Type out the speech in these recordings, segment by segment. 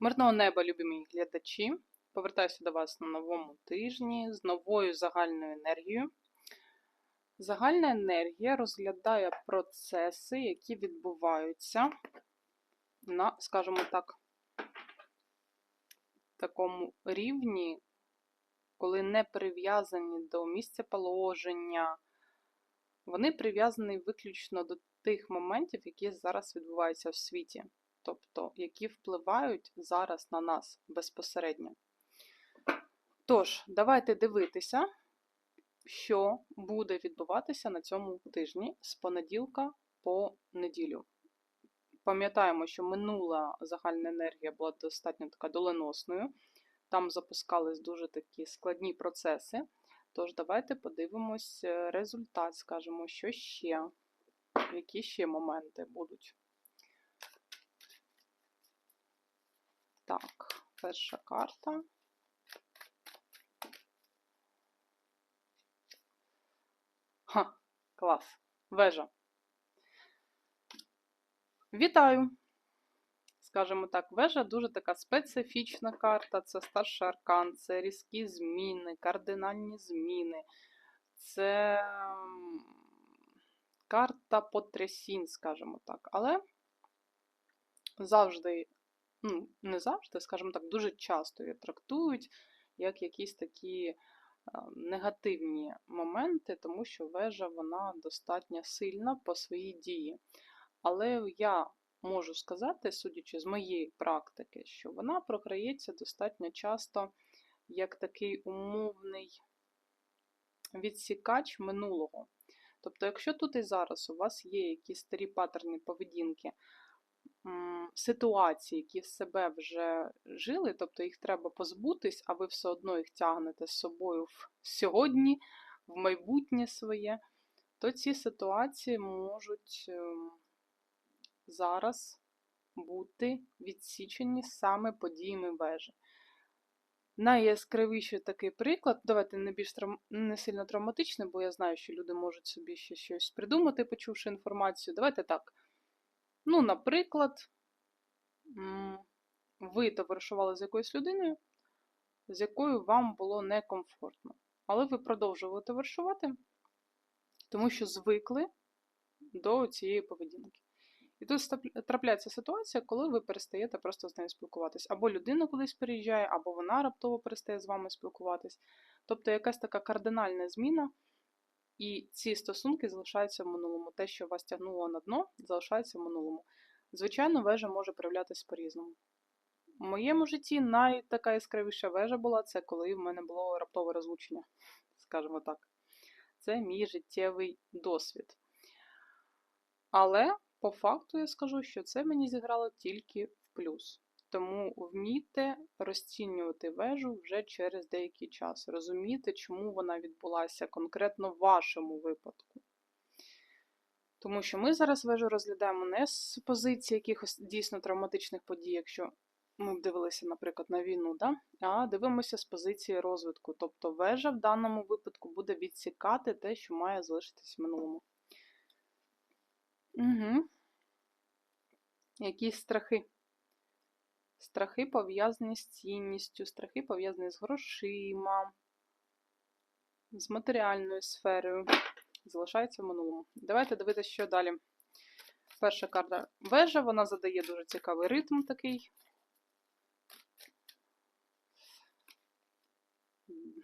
Мирного неба, любі глядачі. Повертаюся до вас на новому тижні з новою загальною енергією. Загальна енергія розглядає процеси, які відбуваються на, скажімо так, такому рівні, коли не прив'язані до місця положення. Вони прив'язані виключно до тих моментів, які зараз відбуваються в світі тобто які впливають зараз на нас безпосередньо. Тож, давайте дивитися, що буде відбуватися на цьому тижні з понеділка по неділю. Пам'ятаємо, що минула загальна енергія була достатньо така доленосною. Там запускались дуже такі складні процеси. Тож, давайте подивимось е, результат, скажемо, що ще, які ще моменти будуть. Так, перша карта. Ха, клас. Вежа. Вітаю! Скажімо так, вежа дуже така специфічна карта, це старший аркан, це різкі зміни, кардинальні зміни, це карта потрясінь, скажімо так. Але завжди ну, не завжди, скажімо так, дуже часто її трактують як якісь такі негативні моменти, тому що вежа вона достатньо сильна по своїй дії. Але я можу сказати, судячи з моєї практики, що вона програється достатньо часто як такий умовний відсікач минулого. Тобто, якщо тут і зараз у вас є якісь старі паттерні поведінки, ситуації, які в себе вже жили, тобто їх треба позбутись, а ви все одно їх тягнете з собою в сьогодні, в майбутнє своє, то ці ситуації можуть ем, зараз бути відсічені саме подіями вежі. Найяскравіший такий приклад, давайте не більш трав... не сильно травматичний, бо я знаю, що люди можуть собі ще щось придумати, почувши інформацію. Давайте так. Ну, наприклад, ви товаришували з якоюсь людиною, з якою вам було некомфортно. Але ви продовжували товаришувати, тому що звикли до цієї поведінки. І тут трапляється ситуація, коли ви перестаєте просто з нею спілкуватись. Або людина кудись переїжджає, або вона раптово перестає з вами спілкуватись. Тобто якась така кардинальна зміна і ці стосунки залишаються в минулому. Те, що вас тягнуло на дно, залишається в минулому. Звичайно, вежа може проявлятися по-різному. У моєму житті найтака яскравіша вежа була це коли в мене було раптове розлучення, скажімо так. Це мій життєвий досвід. Але по факту я скажу, що це мені зіграло тільки в плюс. Тому вмійте розцінювати вежу вже через деякий час, розуміти, чому вона відбулася конкретно в вашому випадку. Тому що ми зараз вежу розглядаємо не з позиції якихось дійсно травматичних подій, якщо ми дивилися, наприклад, на війну, да? а дивимося з позиції розвитку. Тобто вежа в даному випадку буде відсікати те, що має залишитись в минулому. Угу. Якісь страхи. Страхи пов'язані з цінністю, страхи пов'язані з грошима, з матеріальною сферою. Залишається в минулому. Давайте дивитися, що далі. Перша карта вежа, вона задає дуже цікавий ритм такий.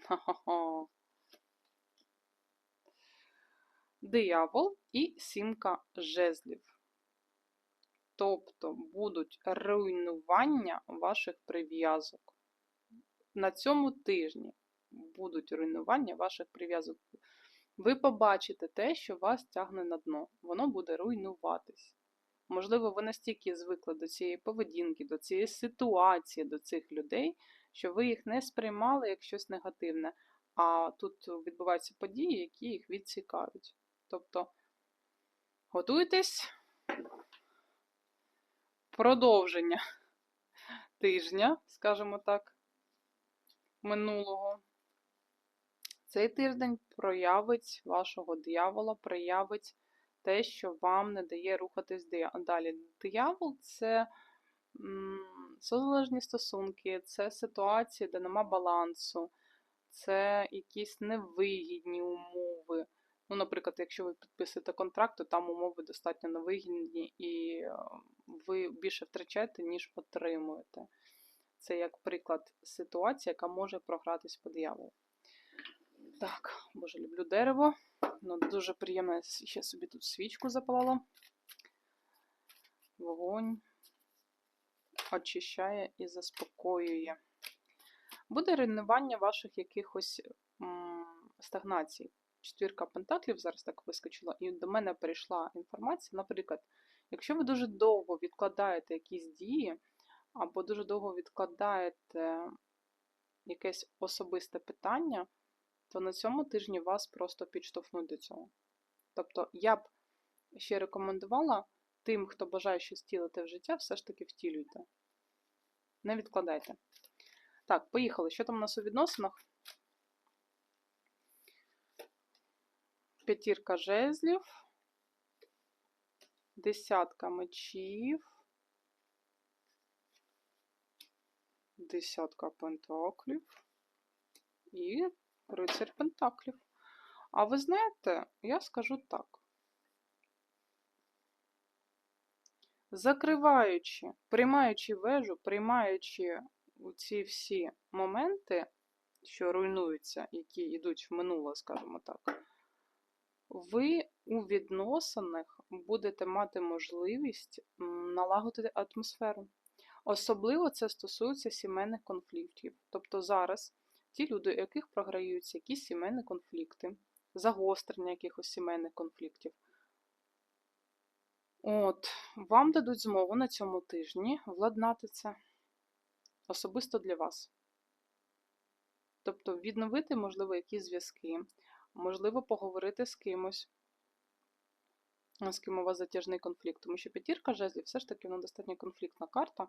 Хо-хо-хо. Диявол і сімка жезлів. Тобто будуть руйнування ваших прив'язок. На цьому тижні будуть руйнування ваших прив'язок. Ви побачите те, що вас тягне на дно. Воно буде руйнуватись. Можливо, ви настільки звикли до цієї поведінки, до цієї ситуації, до цих людей, що ви їх не сприймали як щось негативне. А тут відбуваються події, які їх відсікають. Тобто готуйтесь продовження тижня, скажімо так, минулого. Цей тиждень проявить вашого диявола, проявить те, що вам не дає рухатись далі. Диявол це, Созалежні стосунки це ситуації, де нема балансу, це якісь невигідні умови. Ну, наприклад, якщо ви підписуєте контракт, то там умови достатньо невигідні, і е, ви більше втрачаєте, ніж отримуєте. Це як приклад ситуації, яка може програтись по дияволу. Так, боже, люблю дерево. Ну, Дуже приємно, я ще собі тут свічку запалала. Вогонь очищає і заспокоює. Буде руйнування ваших якихось стагнацій. Четвірка пентаклів зараз так вискочила, і до мене прийшла інформація. Наприклад, якщо ви дуже довго відкладаєте якісь дії, або дуже довго відкладаєте якесь особисте питання, то на цьому тижні вас просто підштовхнуть до цього. Тобто, я б ще рекомендувала тим, хто бажає щось втілити в життя, все ж таки втілюйте. Не відкладайте. Так, поїхали. Що там у нас у відносинах? П'ятірка жезлів, десятка мечів, десятка пентаклів і рицарь пентаклів. А ви знаєте, я скажу так. Закриваючи, приймаючи вежу, приймаючи ці всі моменти, що руйнуються, які йдуть в минуле, скажімо так, ви у відносинах будете мати можливість налагодити атмосферу. Особливо це стосується сімейних конфліктів. Тобто зараз ті люди, у яких програються якісь сімейні конфлікти, загострення якихось сімейних конфліктів, от, вам дадуть змогу на цьому тижні владнати це особисто для вас. Тобто відновити, можливо, якісь зв'язки, можливо, поговорити з кимось, з ким у вас затяжний конфлікт. Тому що п'ятірка жезлів все ж таки вона достатньо конфліктна карта,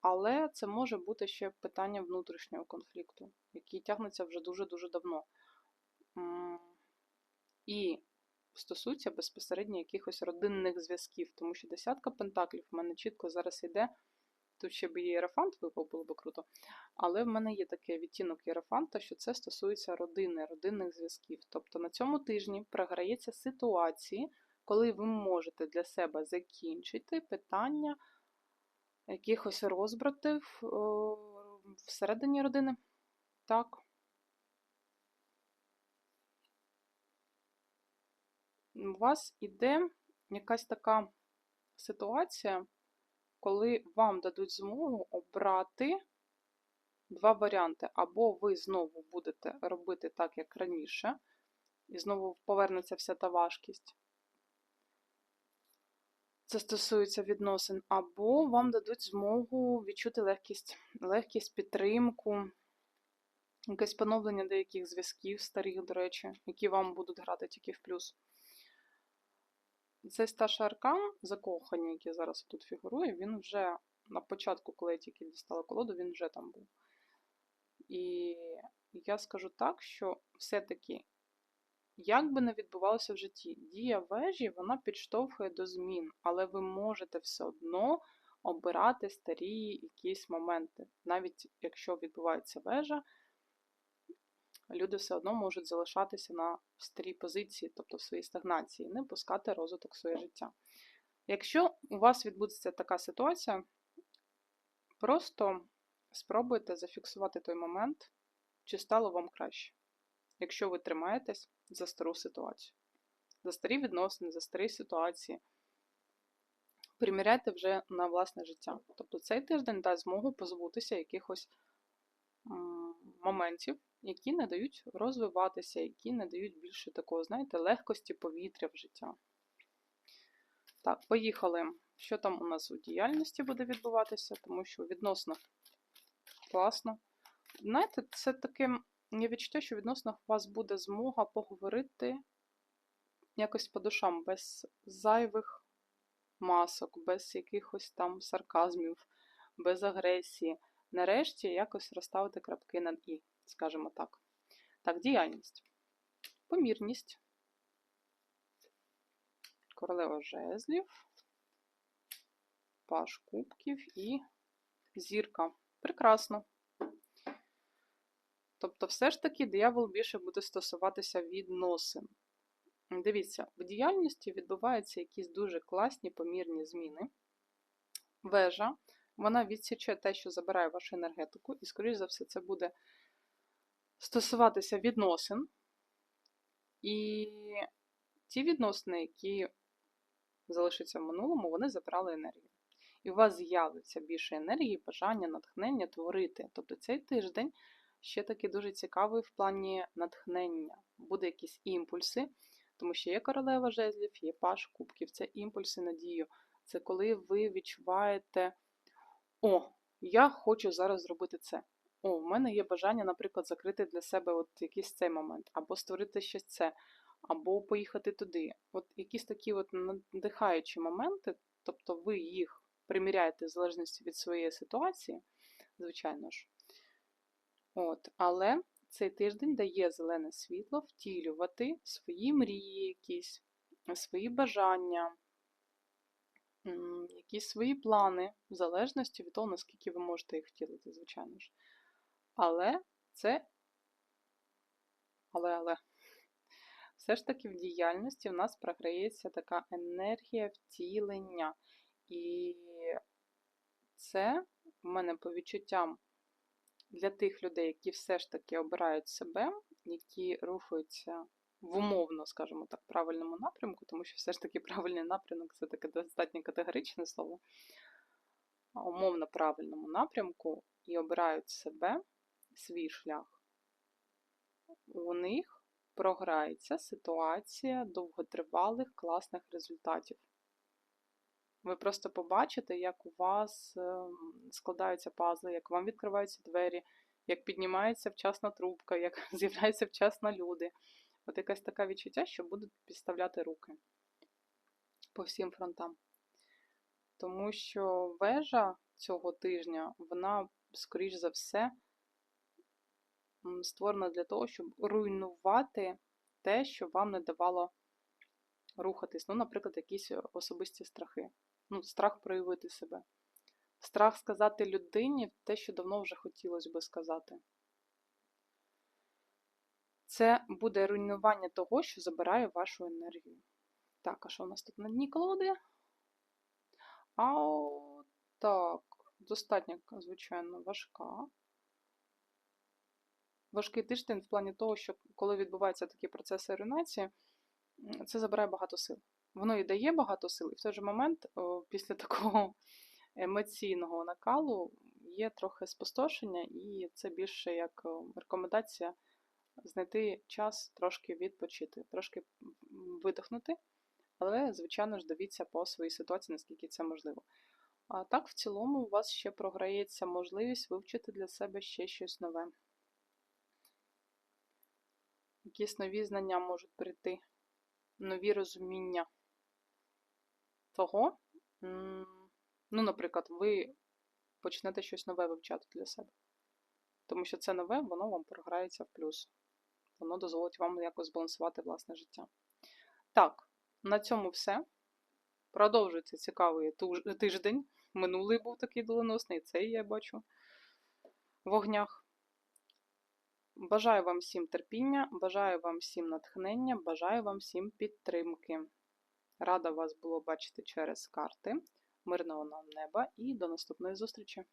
але це може бути ще питання внутрішнього конфлікту, який тягнеться вже дуже-дуже давно. І стосується безпосередньо якихось родинних зв'язків, тому що десятка пентаклів в мене чітко зараз йде. Тут ще б єрафант випав, було б круто. Але в мене є такий відтінок єрафанта, що це стосується родини, родинних зв'язків. Тобто на цьому тижні програється ситуації, коли ви можете для себе закінчити питання якихось розбратів всередині родини. Так. У вас іде якась така ситуація коли вам дадуть змогу обрати два варіанти. Або ви знову будете робити так, як раніше, і знову повернеться вся та важкість. Це стосується відносин, або вам дадуть змогу відчути легкість, легкість, підтримку, якесь поновлення деяких зв'язків старих, до речі, які вам будуть грати тільки в плюс. Цей старший аркан, закоханий, який зараз тут фігурує, він вже на початку, коли я тільки дістала колоду, він вже там був. І я скажу так, що все-таки, як би не відбувалося в житті, дія вежі вона підштовхує до змін, але ви можете все одно обирати старі якісь моменти. Навіть якщо відбувається вежа, люди все одно можуть залишатися на старій позиції, тобто в своїй стагнації, не пускати розвиток своє життя. Якщо у вас відбудеться така ситуація, просто спробуйте зафіксувати той момент, чи стало вам краще, якщо ви тримаєтесь за стару ситуацію, за старі відносини, за старі ситуації. Приміряйте вже на власне життя. Тобто цей тиждень дасть змогу позбутися якихось моментів, які не дають розвиватися, які не дають більше такого, знаєте, легкості повітря в життя. Так, поїхали. Що там у нас у діяльності буде відбуватися, тому що відносно класно. Знаєте, це таке є відчуття, що відносно у вас буде змога поговорити якось по душам, без зайвих масок, без якихось там сарказмів, без агресії. Нарешті якось розставити крапки над І скажімо так. Так, діяльність. Помірність. Королева жезлів, паш кубків і зірка. Прекрасно. Тобто, все ж таки диявол більше буде стосуватися відносин. Дивіться, в діяльності відбуваються якісь дуже класні помірні зміни. Вежа, вона відсіче те, що забирає вашу енергетику, і, скоріш за все, це буде стосуватися відносин. І ті відносини, які залишаться в минулому, вони забирали енергію. І у вас з'явиться більше енергії, бажання, натхнення творити. Тобто цей тиждень ще таки дуже цікавий в плані натхнення. Буде якісь імпульси, тому що є королева жезлів, є паш кубків, це імпульси на дію. Це коли ви відчуваєте, о, я хочу зараз зробити це. О, в мене є бажання, наприклад, закрити для себе от якийсь цей момент, або створити щось це, або поїхати туди. От якісь такі от надихаючі моменти, тобто ви їх приміряєте в залежності від своєї ситуації, звичайно ж. От, Але цей тиждень дає зелене світло втілювати свої мрії, якісь, свої бажання, якісь свої плани, в залежності від того, наскільки ви можете їх втілити, звичайно ж. Але це. Але, але. Все ж таки в діяльності в нас програється така енергія втілення. І це в мене по відчуттям для тих людей, які все ж таки обирають себе, які рухаються в умовно, скажімо так, правильному напрямку, тому що все ж таки правильний напрямок це таке достатньо категоричне слово. Умовно правильному напрямку і обирають себе, свій шлях. У них програється ситуація довготривалих класних результатів. Ви просто побачите, як у вас ем, складаються пазли, як вам відкриваються двері, як піднімається вчасна трубка, як з'являються вчасно люди. От якесь таке відчуття, що будуть підставляти руки по всім фронтам. Тому що вежа цього тижня, вона, скоріш за все, створена для того, щоб руйнувати те, що вам не давало рухатись. Ну, наприклад, якісь особисті страхи ну, страх проявити себе. Страх сказати людині те, що давно вже хотілося би сказати. Це буде руйнування того, що забирає вашу енергію. Так, а що у нас тут на дні колоди? А так, достатньо, звичайно, важка. Важкий тиждень в плані того, що коли відбуваються такі процеси руйнації, це забирає багато сил. Воно і дає багато сил, і в той же момент, після такого емоційного накалу, є трохи спустошення, і це більше як рекомендація знайти час трошки відпочити, трошки видихнути, але, звичайно ж, дивіться по своїй ситуації, наскільки це можливо. А так, в цілому, у вас ще програється можливість вивчити для себе ще щось нове. Якісь нові знання можуть прийти, нові розуміння того, ну, наприклад, ви почнете щось нове вивчати для себе. Тому що це нове, воно вам програється в плюс. Воно дозволить вам якось збалансувати власне життя. Так, на цьому все. Продовжується цікавий тиждень. Минулий був такий доленосний, цей я бачу в огнях. Бажаю вам всім терпіння, бажаю вам всім натхнення, бажаю вам всім підтримки. Рада вас було бачити через карти. Мирного нам неба і до наступної зустрічі!